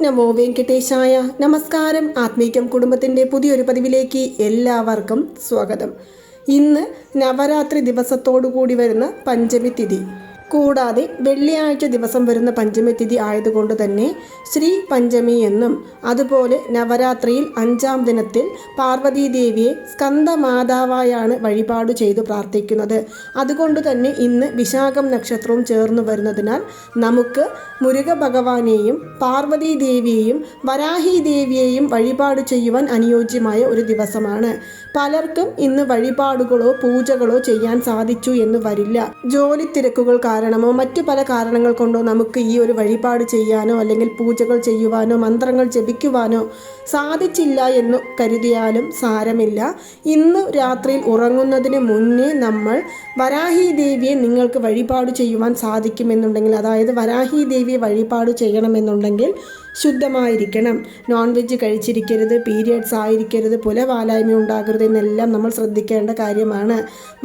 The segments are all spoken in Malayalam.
നമോ വെങ്കടേശായ. നമസ്കാരം. ആത്മീകം കുടുംബത്തിന്റെ പുതിയൊരു പതിവിലേക്ക് എല്ലാവർക്കും സ്വാഗതം. ഇന്ന് നവരാത്രി ദിവസത്തോടു കൂടി വരുന്ന പഞ്ചമി തിഥി. കൂടാതെ വെള്ളിയാഴ്ച ദിവസം വരുന്ന പഞ്ചമി തിഥി ആയതുകൊണ്ട് തന്നെ ശ്രീ പഞ്ചമി എന്നും അതുപോലെ നവരാത്രിയിൽ അഞ്ചാം ദിനത്തിൽ പാർവതീദേവിയെ സ്കന്ദമാതാവായാണ് വഴിപാട് ചെയ്തു പ്രാർത്ഥിക്കുന്നത്. അതുകൊണ്ട് തന്നെ ഇന്ന് വിശാഖം നക്ഷത്രവും ചേർന്ന് വരുന്നതിനാൽ നമുക്ക് മുരുക ഭഗവാനെയും പാർവതീ ദേവിയെയും വരാഹി ദേവിയെയും വഴിപാട് ചെയ്യുവാൻ അനുയോജ്യമായ ഒരു ദിവസമാണ്. പലർക്കും ഇന്ന് വഴിപാടുകളോ പൂജകളോ ചെയ്യാൻ സാധിച്ചു എന്ന് വരില്ല. ജോലി തിരക്കുകൾ കാരണമോ മറ്റു പല കാരണങ്ങൾ കൊണ്ടോ നമുക്ക് ഈ ഒരു വഴിപാട് ചെയ്യാനോ അല്ലെങ്കിൽ പൂജകൾ ചെയ്യുവാനോ മന്ത്രങ്ങൾ ജപിക്കുവാനോ സാധിച്ചില്ല എന്ന് കരുതിയാലും സാരമില്ല. ഇന്ന് രാത്രിയിൽ ഉറങ്ങുന്നതിന് മുന്നേ നമ്മൾ വരാഹി ദേവിയെ നിങ്ങൾക്ക് വഴിപാട് ചെയ്യുവാൻ സാധിക്കുമെന്നുണ്ടെങ്കിൽ അതായത് വരാഹി ദേവിയെ വഴിപാട് ചെയ്യണമെന്നുണ്ടെങ്കിൽ ശുദ്ധമായിരിക്കണം. നോൺ വെജ് കഴിച്ചിരിക്കരുത് പീരിയഡ്സ് ആയിരിക്കരുത് പുലവാലായ്മ ഉണ്ടാകരുത് എന്നെല്ലാം നമ്മൾ ശ്രദ്ധിക്കേണ്ട കാര്യമാണ്.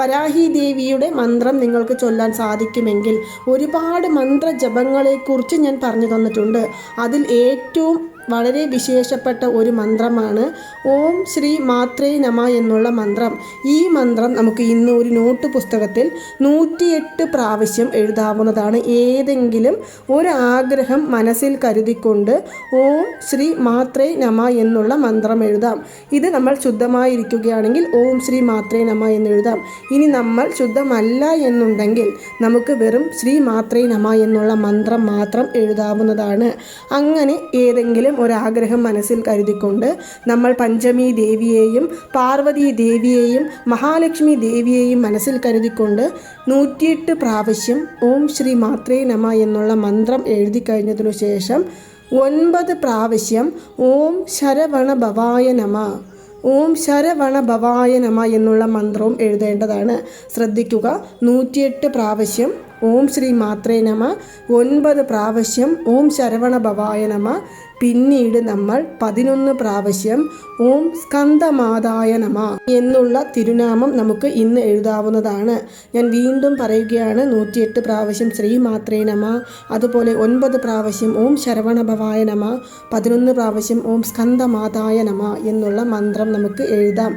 വരാഹി ദേവിയുടെ മന്ത്രം നിങ്ങൾക്ക് ചൊല്ലാൻ സാധിക്കുമെങ്കിൽ ഒരുപാട് മന്ത്രജപങ്ങളെക്കുറിച്ച് ഞാൻ പറഞ്ഞു തന്നിട്ടുണ്ട്. അതിൽ ഏറ്റവും വളരെ വിശേഷപ്പെട്ട ഒരു മന്ത്രമാണ്. ഓം ശ്രീ മാത്രേ നമ എന്നുള്ള മന്ത്രം. ഈ മന്ത്രം നമുക്ക് ഇന്ന് ഒരു നോട്ട് പുസ്തകത്തിൽ നൂറ്റിയെട്ട് പ്രാവശ്യം എഴുതാവുന്നതാണ്. ഏതെങ്കിലും ഒരു ആഗ്രഹം മനസ്സിൽ കരുതിക്കൊണ്ട് ഓം ശ്രീ മാത്രേ നമ എന്നുള്ള മന്ത്രം എഴുതാം. ഇത് നമ്മൾ ശുദ്ധമായിരിക്കുകയാണെങ്കിൽ ഓം ശ്രീ മാത്രേ നമ എന്ന് എഴുതാം. ഇനി നമ്മൾ ശുദ്ധമല്ല എന്നുണ്ടെങ്കിൽ നമുക്ക് വെറും ശ്രീ മാത്രേ നമ എന്നുള്ള മന്ത്രം മാത്രം എഴുതാവുന്നതാണ്. അങ്ങനെ ഏതെങ്കിലും ഒരാഗ്രഹം മനസ്സിൽ കരുതിക്കൊണ്ട് നമ്മൾ പഞ്ചമി ദേവിയെയും പാർവതി ദേവിയെയും മഹാലക്ഷ്മി ദേവിയെയും മനസ്സിൽ കരുതിക്കൊണ്ട് നൂറ്റിയെട്ട് പ്രാവശ്യം ഓം ശ്രീ മാത്രേ നമ എന്നുള്ള മന്ത്രം എഴുതി കഴിഞ്ഞതിനു ശേഷം ഒൻപത് പ്രാവശ്യം ഓം ശരവണ ഭവായ നമ ഓം ശരവണ ഭവായ നമ എന്നുള്ള മന്ത്രവും എഴുതേണ്ടതാണ്. ശ്രദ്ധിക്കുക നൂറ്റിയെട്ട് പ്രാവശ്യം ഓം ശ്രീ മാത്രേ നമ ഒൻപത് പ്രാവശ്യം ഓം ശരവണ ഭവായ നമ പിന്നീട് നമ്മൾ പതിനൊന്ന് പ്രാവശ്യം ഓം സ്കന്ദമാതായ നമ എന്നുള്ള തിരുനാമം നമുക്ക് ഇന്ന് എഴുതാവുന്നതാണ്. ഞാൻ വീണ്ടും പറയുകയാണ് നൂറ്റിയെട്ട് പ്രാവശ്യം ശ്രീ മാത്രേ നമ അതുപോലെ ഒൻപത് പ്രാവശ്യം ഓം ശരവണഭവായ നമ പതിനൊന്ന് പ്രാവശ്യം ഓം സ്കന്ദമാതായ നമ എന്നുള്ള മന്ത്രം നമുക്ക് എഴുതാം.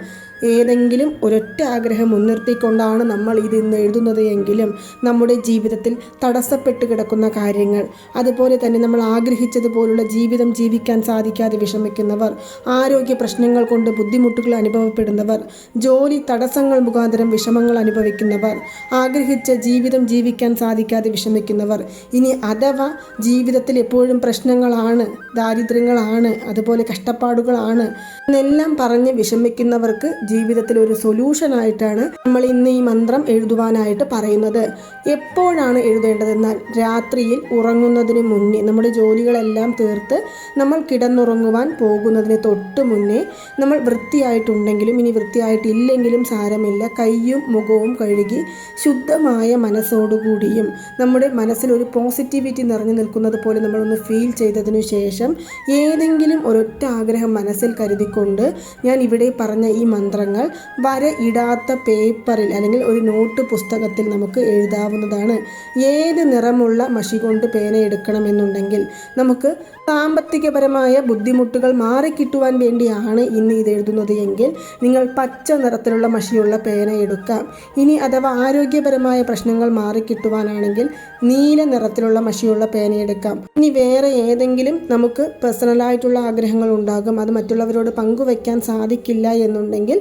ഏതെങ്കിലും ഒരൊറ്റ ആഗ്രഹം മുൻനിർത്തിക്കൊണ്ടാണ് നമ്മൾ ഇത് ഇന്ന് എഴുതുന്നത് എങ്കിലും നമ്മുടെ ജീവിതത്തിൽ തടസ്സപ്പെട്ട് കിടക്കുന്ന കാര്യങ്ങൾ അതുപോലെ തന്നെ നമ്മൾ ആഗ്രഹിച്ചതുപോലുള്ള ജീവിതം ജീവിക്കാൻ സാധിക്കാതെ വിഷമിക്കുന്നവർ ആരോഗ്യ പ്രശ്നങ്ങൾ കൊണ്ട് ബുദ്ധിമുട്ടുകൾ അനുഭവപ്പെടുന്നവർ ജോലി തടസ്സങ്ങൾ മുഖാന്തരം വിഷമങ്ങൾ അനുഭവിക്കുന്നവർ ആഗ്രഹിച്ച ജീവിതം ജീവിക്കാൻ സാധിക്കാതെ വിഷമിക്കുന്നവർ ഇനി അഥവാ ജീവിതത്തിൽ എപ്പോഴും പ്രശ്നങ്ങളാണ് ദാരിദ്ര്യങ്ങളാണ് അതുപോലെ കഷ്ടപ്പാടുകളാണ് എന്നെല്ലാം പറഞ്ഞ് വിഷമിക്കുന്നവർക്ക് ജീവിതത്തിൽ ഒരു സൊല്യൂഷനായിട്ടാണ് നമ്മൾ ഇന്ന് ഈ മന്ത്രം എഴുതുവാനായിട്ട് പറയുന്നത്. എപ്പോഴാണ് എഴുതേണ്ടതെന്നാൽ രാത്രിയിൽ ഉറങ്ങുന്നതിന് മുന്നേ നമ്മുടെ ജോലികളെല്ലാം തീർത്ത് നമ്മൾ കിടന്നുറങ്ങുവാൻ പോകുന്നതിന് തൊട്ട് മുന്നേ നമ്മൾ വൃത്തിയായിട്ടുണ്ടെങ്കിലും ഇനി വൃത്തിയായിട്ടില്ലെങ്കിലും സാരമില്ല. കൈയും മുഖവും കഴുകി ശുദ്ധമായ മനസ്സോടുകൂടിയും നമ്മുടെ മനസ്സിൽ ഒരു പോസിറ്റിവിറ്റി നിറഞ്ഞു നിൽക്കുന്നത് പോലെ നമ്മളൊന്ന് ഫീൽ ചെയ്തതിനു ശേഷം ഏതെങ്കിലും ഒരൊറ്റ ആഗ്രഹം മനസ്സിൽ കരുതിക്കൊണ്ട് ഞാൻ ഇവിടെ പറഞ്ഞ ഈ മന്ത്രങ്ങൾ വര ഇടാത്ത പേപ്പറിൽ അല്ലെങ്കിൽ ഒരു നോട്ട് പുസ്തകത്തിൽ നമുക്ക് എഴുതാവുന്നതാണ്. ഏത് നിറമുള്ള മഷി കൊണ്ട് പേന എടുക്കണമെന്നുണ്ടെങ്കിൽ നമുക്ക് സാമ്പത്തികപരമായ ബുദ്ധിമുട്ടുകൾ മാറിക്കിട്ടുവാൻ വേണ്ടിയാണ് ഇന്ന് ഇത് എഴുതുന്നത് എങ്കിൽ നിങ്ങൾ പച്ച നിറത്തിലുള്ള മഷിയുള്ള പേന എടുക്കാം. ഇനി അഥവാ ആരോഗ്യപരമായ പ്രശ്നങ്ങൾ മാറിക്കിട്ടുവാനാണെങ്കിൽ നീല നിറത്തിലുള്ള മഷിയുള്ള പേന എടുക്കാം. ഇനി വേറെ ഏതെങ്കിലും നമുക്ക് പേഴ്സണലായിട്ടുള്ള ആഗ്രഹങ്ങൾ ഉണ്ടാകും. അത് മറ്റുള്ളവരോട് പങ്കുവയ്ക്കാൻ സാധിക്കില്ല എന്നുണ്ടെങ്കിൽ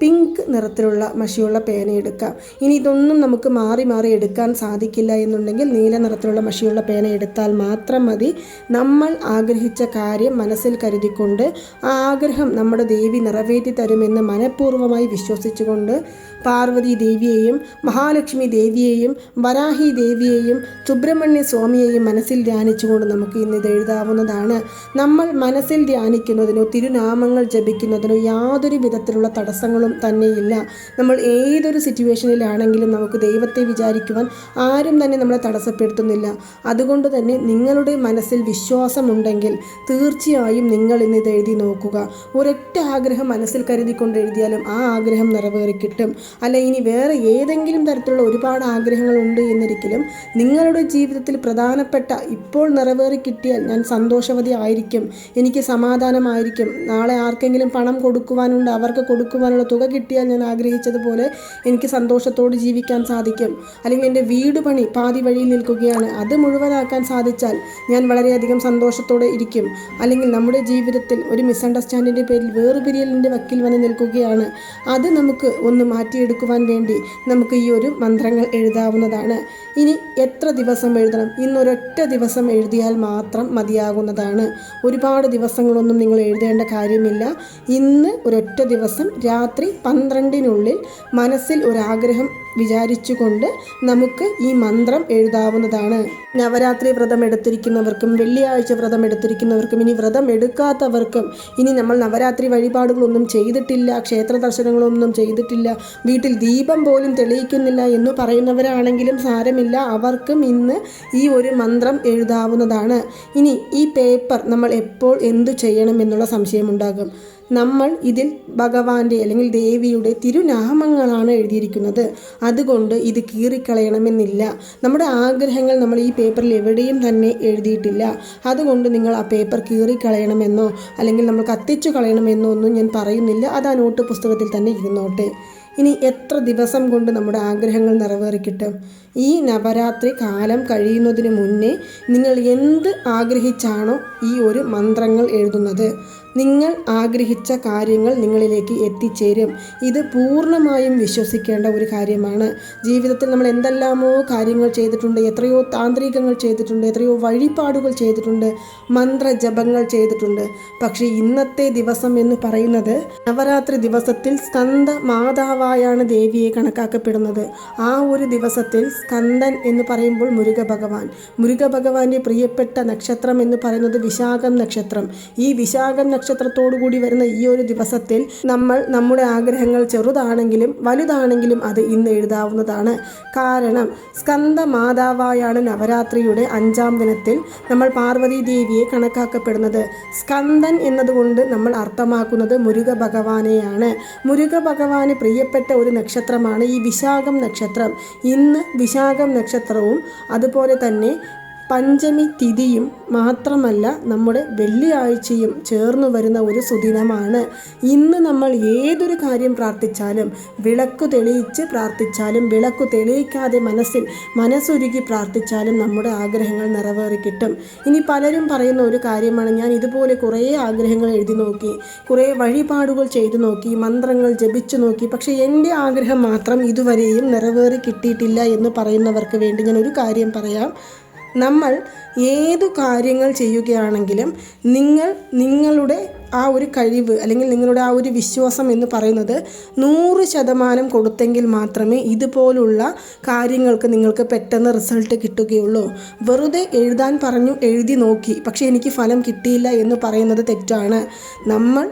പിങ്ക് നിറത്തിലുള്ള മഷിയുള്ള പേന എടുക്കാം. ഇനി ഇതൊന്നും നമുക്ക് മാറി മാറി എടുക്കാൻ സാധിക്കില്ല എന്നുണ്ടെങ്കിൽ നീല നിറത്തിലുള്ള മഷിയുള്ള പേന എടുത്താൽ മാത്രം മതി. നമ്മൾ ആഗ്രഹിച്ച കാര്യം മനസ്സിൽ കരുതിക്കൊണ്ട് ആ ആഗ്രഹം നമ്മുടെ ദേവി നിറവേറ്റി തരുമെന്ന് മനഃപൂർവമായി വിശ്വസിച്ചുകൊണ്ട് പാർവതി ദേവിയെയും മഹാലക്ഷ്മി ദേവിയെയും വരാഹി ദേവിയെയും സുബ്രഹ്മണ്യ സ്വാമിയെയും മനസ്സിൽ ധ്യാനിച്ചുകൊണ്ട് നമുക്ക് ഇന്ന് ഇത് എഴുതാവുന്നതാണ്. നമ്മൾ മനസ്സിൽ ധ്യാനിക്കുന്നതിനോ തിരുനാമങ്ങൾ ജപിക്കുന്നതിനോ യാതൊരു വിധത്തിലുള്ള തടസ്സങ്ങളും തന്നെയില്ല. നമ്മൾ ഏതൊരു സിറ്റുവേഷനിലാണെങ്കിലും നമുക്ക് ദൈവത്തെ വിചാരിക്കുവാൻ ആരും തന്നെ നമ്മളെ തടസ്സപ്പെടുത്തുന്നില്ല. അതുകൊണ്ട് തന്നെ നിങ്ങളുടെ മനസ്സിൽ വിശ്വാസമുണ്ടെങ്കിൽ തീർച്ചയായും നിങ്ങൾ ഇന്ന് ഇത് എഴുതി നോക്കുക. ഒരൊറ്റ ആഗ്രഹം മനസ്സിൽ കരുതിക്കൊണ്ട് എഴുതിയാലും ആ ആഗ്രഹം നിറവേറി കിട്ടും. അല്ല ഇനി വേറെ ഏതെങ്കിലും തരത്തിലുള്ള ഒരുപാട് ആഗ്രഹങ്ങളുണ്ട് എന്നിരിക്കലും നിങ്ങളുടെ ജീവിതത്തിൽ പ്രധാനപ്പെട്ട ഇപ്പോൾ നിറവേറി കിട്ടിയാൽ ഞാൻ സന്തോഷവതി ആയിരിക്കും. എനിക്ക് സമാധാനമായിരിക്കും. നാളെ ആർക്കെങ്കിലും പണം കൊടുക്കുവാനുണ്ട് അവർക്ക് കൊടുക്കുവാനുള്ള തുക കിട്ടിയാൽ ഞാൻ ആഗ്രഹിച്ചതുപോലെ എനിക്ക് സന്തോഷത്തോട് ജീവിക്കാൻ സാധിക്കും. അല്ലെങ്കിൽ എന്റെ വീട് പണി പാതി വഴിയിൽ നിൽക്കുകയാണ്. അത് മുഴുവനാക്കാൻ സാധിച്ചാൽ ഞാൻ വളരെയധികം സന്തോഷത്തോടെ ഇരിക്കും. അല്ലെങ്കിൽ നമ്മുടെ ജീവിതത്തിൽ ഒരു മിസ്അണ്ടർസ്റ്റാൻഡിന്റെ പേരിൽ വേറു പിരിയലിന്റെ വക്കിൽ വന്ന് നിൽക്കുകയാണ്. അത് നമുക്ക് ഒന്ന് മാറ്റിയെടുക്കുവാൻ വേണ്ടി നമുക്ക് ഈ ഒരു മന്ത്രങ്ങൾ എഴുതാവുന്നതാണ്. ഇനി എത്ര ദിവസം എഴുതണം? ഇന്നൊരൊറ്റ ദിവസം എഴുതിയാൽ മാത്രം മതിയാകുന്നതാണ്. ഒരുപാട് ദിവസങ്ങളൊന്നും നിങ്ങൾ എഴുതേണ്ട കാര്യമില്ല. ഇന്ന് ഒരൊറ്റ ദിവസം രാത്രി പന്ത്രണ്ടിനുള്ളിൽ മനസ്സിൽ ഒരാഗ്രഹം വിചാരിച്ചുകൊണ്ട് നമുക്ക് ഈ മന്ത്രം എഴുതാവുന്നതാണ്. നവരാത്രി വ്രതം എടുത്തിരിക്കുന്നവർക്കും വെള്ളിയാഴ്ച വ്രതം എടുത്തിരിക്കുന്നവർക്കും ഇനി വ്രതം എടുക്കാത്തവർക്കും ഇനി നമ്മൾ നവരാത്രി വഴിപാടുകളൊന്നും ചെയ്തിട്ടില്ല ക്ഷേത്ര ദർശനങ്ങളൊന്നും ചെയ്തിട്ടില്ല വീട്ടിൽ ദീപം പോലും തെളിയിക്കുന്നില്ല എന്ന് പറയുന്നവരാണെങ്കിലും സാരമില്ല അവർക്കും ഇന്ന് ഈ ഒരു മന്ത്രം എഴുതാവുന്നതാണ്. ഇനി ഈ പേപ്പർ നമ്മൾ എപ്പോൾ എന്തു ചെയ്യണം എന്നുള്ള സംശയമുണ്ടാകും നമ്മൾ ഇതിൽ ഭഗവാന്റെ അല്ലെങ്കിൽ ദേവിയുടെ തിരുനാമങ്ങളാണ് എഴുതിയിരിക്കുന്നത്. അതുകൊണ്ട് ഇത് കീറിക്കളയണമെന്നില്ല. നമ്മുടെ ആഗ്രഹങ്ങൾ നമ്മൾ ഈ പേപ്പറിൽ എവിടെയും തന്നെ എഴുതിയിട്ടില്ല. അതുകൊണ്ട് നിങ്ങൾ ആ പേപ്പർ കീറിക്കളയണമെന്നോ അല്ലെങ്കിൽ നമ്മൾ കത്തിച്ചു കളയണമെന്നോ ഒന്നും ഞാൻ പറയുന്നില്ല. അത് ആ നോട്ട് പുസ്തകത്തിൽ തന്നെ ഇരുന്നോട്ടെ. ഇനി എത്ര ദിവസം കൊണ്ട് നമ്മുടെ ആഗ്രഹങ്ങൾ നിറവേറിക്കിട്ടും? ഈ നവരാത്രി കാലം കഴിയുന്നതിന് മുന്നേ നിങ്ങൾ എന്ത് ആഗ്രഹിച്ചാണോ ഈ ഒരു മന്ത്രങ്ങൾ എഴുതുന്നത്. നിങ്ങൾ ആഗ്രഹിച്ച കാര്യങ്ങൾ നിങ്ങളിലേക്ക് എത്തിച്ചേരും. ഇത് പൂർണമായും വിശ്വസിക്കേണ്ട ഒരു കാര്യമാണ്. ജീവിതത്തിൽ നമ്മൾ എന്തെല്ലാമോ കാര്യങ്ങൾ ചെയ്തിട്ടുണ്ട് എത്രയോ താന്ത്രികങ്ങൾ ചെയ്തിട്ടുണ്ട് എത്രയോ വഴിപാടുകൾ ചെയ്തിട്ടുണ്ട് മന്ത്രജപങ്ങൾ ചെയ്തിട്ടുണ്ട്. പക്ഷേ ഇന്നത്തെ ദിവസം എന്ന് പറയുന്നത് നവരാത്രി ദിവസത്തിൽ സ്കന്ദ മാതാവായാണ് ദേവിയെ കണക്കാക്കപ്പെടുന്നത്. ആ ഒരു ദിവസത്തിൽ സ്കന്ദൻ എന്ന് പറയുമ്പോൾ മുരുക ഭഗവാൻ മുരുക ഭഗവാന്റെ പ്രിയപ്പെട്ട നക്ഷത്രം എന്ന് പറയുന്നത് വിശാഖം നക്ഷത്രം. ഈ വിശാഖം നക്ഷത്രത്തോടു കൂടി വരുന്ന ഈ ഒരു ദിവസത്തിൽ നമ്മൾ നമ്മുടെ ആഗ്രഹങ്ങൾ ചെറുതാണെങ്കിലും വലുതാണെങ്കിലും അത് ഇന്ന് എഴുതാവുന്നതാണ്. കാരണം സ്കന്ദ മാതാവായാണ് നവരാത്രിയുടെ അഞ്ചാം ദിനത്തിൽ നമ്മൾ പാർവതി ദേവിയെ കണക്കാക്കപ്പെടുന്നത്. സ്കന്ദൻ എന്നതുകൊണ്ട് നമ്മൾ അർത്ഥമാക്കുന്നത് മുരുക ഭഗവാനെയാണ് മുരുക ഭഗവാന് പ്രിയപ്പെട്ട ഒരു നക്ഷത്രമാണ് ഈ വിശാഖം നക്ഷത്രം. ഇന്ന് വിശാഖം നക്ഷത്രവും അതുപോലെ തന്നെ പഞ്ചമി തിഥിയും മാത്രമല്ല നമ്മുടെ വെള്ളിയാഴ്ചയും ചേർന്നു വരുന്ന ഒരു സുദിനമാണ്. ഇന്ന് നമ്മൾ ഏതൊരു കാര്യം പ്രാർത്ഥിച്ചാലും വിളക്ക് തെളിയിച്ച് പ്രാർത്ഥിച്ചാലും വിളക്ക് തെളിയിക്കാതെ മനസ്സിൽ മനസ്സൊരുക്കി പ്രാർത്ഥിച്ചാലും നമ്മുടെ ആഗ്രഹങ്ങൾ നിറവേറി കിട്ടും. ഇനി പലരും പറയുന്ന ഒരു കാര്യമാണ് ഞാൻ ഇതുപോലെ കുറേ ആഗ്രഹങ്ങൾ എഴുതി നോക്കി കുറേ വഴിപാടുകൾ ചെയ്തു നോക്കി മന്ത്രങ്ങൾ ജപിച്ചു നോക്കി പക്ഷേ എന്റെ ആഗ്രഹം മാത്രം ഇതുവരെയും നിറവേറി കിട്ടിയിട്ടില്ല എന്ന് പറയുന്നവർക്ക് വേണ്ടി ഞാൻ ഒരു കാര്യം പറയാം. നമ്മൾ ഏതു കാര്യങ്ങൾ ചെയ്യുകയാണെങ്കിലും നിങ്ങൾ നിങ്ങളുടെ ആ ഒരു കഴിവ് അല്ലെങ്കിൽ നിങ്ങളുടെ ആ ഒരു വിശ്വാസം എന്ന് പറയുന്നത് നൂറ് ശതമാനം കൊടുത്തെങ്കിൽ മാത്രമേ ഇതുപോലുള്ള കാര്യങ്ങൾക്ക് നിങ്ങൾക്ക് പെട്ടെന്ന് റിസൾട്ട് കിട്ടുകയുള്ളൂ. വെറുതെ എഴുതാൻ പറഞ്ഞു എഴുതി നോക്കി പക്ഷേ എനിക്ക് ഫലം കിട്ടിയില്ല എന്ന് പറയുന്നത് തെറ്റാണ്. നമ്മൾ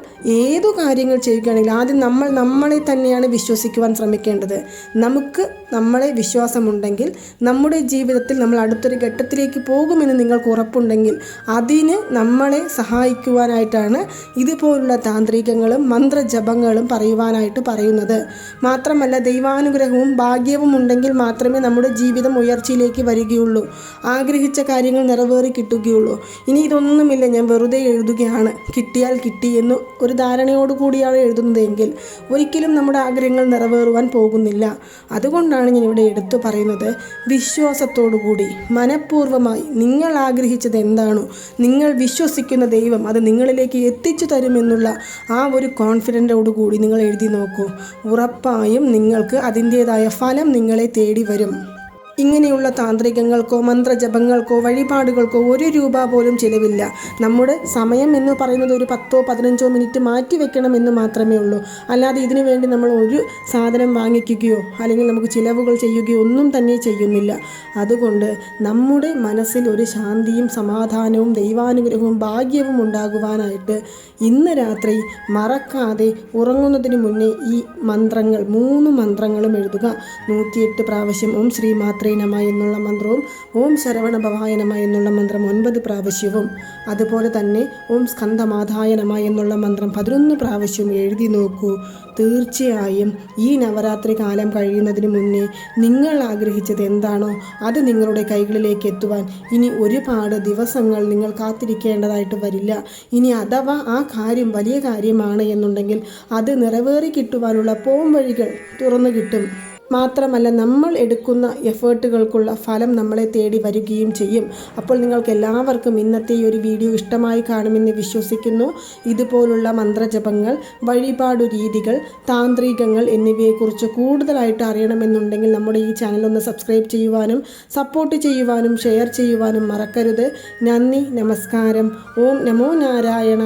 ഏതു കാര്യങ്ങൾ ചെയ്യുകയാണെങ്കിലും ആദ്യം നമ്മൾ നമ്മളെ തന്നെയാണ് വിശ്വസിക്കുവാൻ ശ്രമിക്കേണ്ടത്. നമുക്ക് നമ്മളെ വിശ്വാസമുണ്ടെങ്കിൽ നമ്മുടെ ജീവിതത്തിൽ നമ്മൾ അടുത്തൊരു ഘട്ടത്തിലേക്ക് പോകുമെന്ന് നിങ്ങൾക്ക് ഉറപ്പുണ്ടെങ്കിൽ അതിന് നമ്മളെ സഹായിക്കുവാനായിട്ടാണ് ഇതുപോലുള്ള താന്ത്രികങ്ങളും മന്ത്രജപങ്ങളും പറയുവാനായിട്ട് പറയുന്നത്. മാത്രമല്ല ദൈവാനുഗ്രഹവും ഭാഗ്യവും ഉണ്ടെങ്കിൽ മാത്രമേ നമ്മുടെ ജീവിതം ഉയർച്ചയിലേക്ക് വരികയുള്ളൂ. ആഗ്രഹിച്ച കാര്യങ്ങൾ നിറവേറി കിട്ടുകയുള്ളൂ. ഇനി ഇതൊന്നുമില്ല ഞാൻ വെറുതെ എഴുതുകയാണ്. കിട്ടിയാൽ കിട്ടി എന്ന് ഒരു ധാരണയോടു കൂടിയാണ് എഴുതുന്നതെങ്കിൽ ഒരിക്കലും നമ്മുടെ ആഗ്രഹങ്ങൾ നിറവേറുവാൻ പോകുന്നില്ല. അതുകൊണ്ടാണ് ഞാൻ ഇവിടെ എടുത്തു പറയുന്നത് വിശ്വാസത്തോടു കൂടി. മനഃപൂർവമായി നിങ്ങൾ ആഗ്രഹിച്ചത് എന്താണോ? നിങ്ങൾ വിശ്വസിക്കുന്ന ദൈവം അത് നിങ്ങളിലേക്ക് എത്തിച്ചു തരുമെന്നുള്ള ആ ഒരു കോൺഫിഡന്റോടു കൂടി നിങ്ങൾ എഴുതി നോക്കൂ. ഉറപ്പായും നിങ്ങൾക്ക് അതിന്റേതായ ഫലം നിങ്ങളെ തേടി വരും. ഇങ്ങനെയുള്ള താന്ത്രികങ്ങൾക്കോ മന്ത്രജപങ്ങൾക്കോ വഴിപാടുകൾക്കോ ഒരു രൂപ പോലും ചിലവില്ല. നമ്മുടെ സമയം എന്ന് പറയുന്നത് ഒരു പത്തോ പതിനഞ്ചോ മിനിറ്റ് മാറ്റി വെക്കണം എന്ന് മാത്രമേ ഉള്ളൂ. അല്ലാതെ ഇതിനു വേണ്ടി നമ്മൾ ഒരു സാധനം വാങ്ങിക്കുകയോ അല്ലെങ്കിൽ നമുക്ക് ചിലവുകൾ ചെയ്യുകയോ ഒന്നും തന്നെ ചെയ്യുന്നില്ല. അതുകൊണ്ട് നമ്മുടെ മനസ്സിൽ ഒരു ശാന്തിയും സമാധാനവും ദൈവാനുഗ്രഹവും ഭാഗ്യവും ഉണ്ടാകുവാനായിട്ട് ഇന്ന് രാത്രി മറക്കാതെ ഉറങ്ങുന്നതിന് മുന്നേ ഈ മന്ത്രങ്ങൾ മൂന്ന് മന്ത്രങ്ങളും എഴുതുക. നൂറ്റിയെട്ട് പ്രാവശ്യം ഓം ശ്രീ മാത്രേ നമ എന്നുള്ള മന്ത്രവും ഓം ശരവണ ഭവായ നമ എന്നുള്ള മന്ത്രം ഒൻപത് പ്രാവശ്യവും. അതുപോലെ തന്നെ ഓം സ്കന്ധമാധായ നമ എന്നുള്ള മന്ത്രം പതിനൊന്ന് പ്രാവശ്യവും എഴുതി നോക്കൂ. തീർച്ചയായും ഈ നവരാത്രി കാലം കഴിയുന്നതിന് മുന്നേ നിങ്ങൾ ആഗ്രഹിച്ചത് എന്താണോ അത് നിങ്ങളുടെ കൈകളിലേക്ക് എത്തുവാൻ ഇനി ഒരുപാട് ദിവസങ്ങൾ നിങ്ങൾ കാത്തിരിക്കേണ്ടതായിട്ട് വരില്ല. ഇനി അഥവാ ആ കാര്യം വലിയ കാര്യമാണ് എന്നുണ്ടെങ്കിൽ അത് നിറവേറി കിട്ടുവാനുള്ള പോംവഴികൾ തുറന്നു കിട്ടും. മാത്രമല്ല നമ്മൾ എടുക്കുന്ന എഫേർട്ടുകൾക്കുള്ള ഫലം നമ്മളെ തേടി വരികയും ചെയ്യും. അപ്പോൾ നിങ്ങൾക്ക് എല്ലാവർക്കും ഇന്നത്തെ ഈ ഒരു വീഡിയോ ഇഷ്ടമായി കാണുമെന്ന് വിശ്വസിക്കുന്നു. ഇതുപോലുള്ള മന്ത്രജപങ്ങൾ വഴിപാടു രീതികൾ താന്ത്രികങ്ങൾ എന്നിവയെക്കുറിച്ച് കൂടുതലായിട്ട് അറിയണമെന്നുണ്ടെങ്കിൽ നമ്മുടെ ഈ ചാനൽ ഒന്ന് സബ്സ്ക്രൈബ് ചെയ്യുവാനും സപ്പോർട്ട് ചെയ്യുവാനും ഷെയർ ചെയ്യുവാനും മറക്കരുത്. നന്ദി നമസ്കാരം. ഓം നമോ നാരായണ.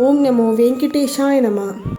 ഓം നമോ വെങ്കിട്ടേശായ നമ.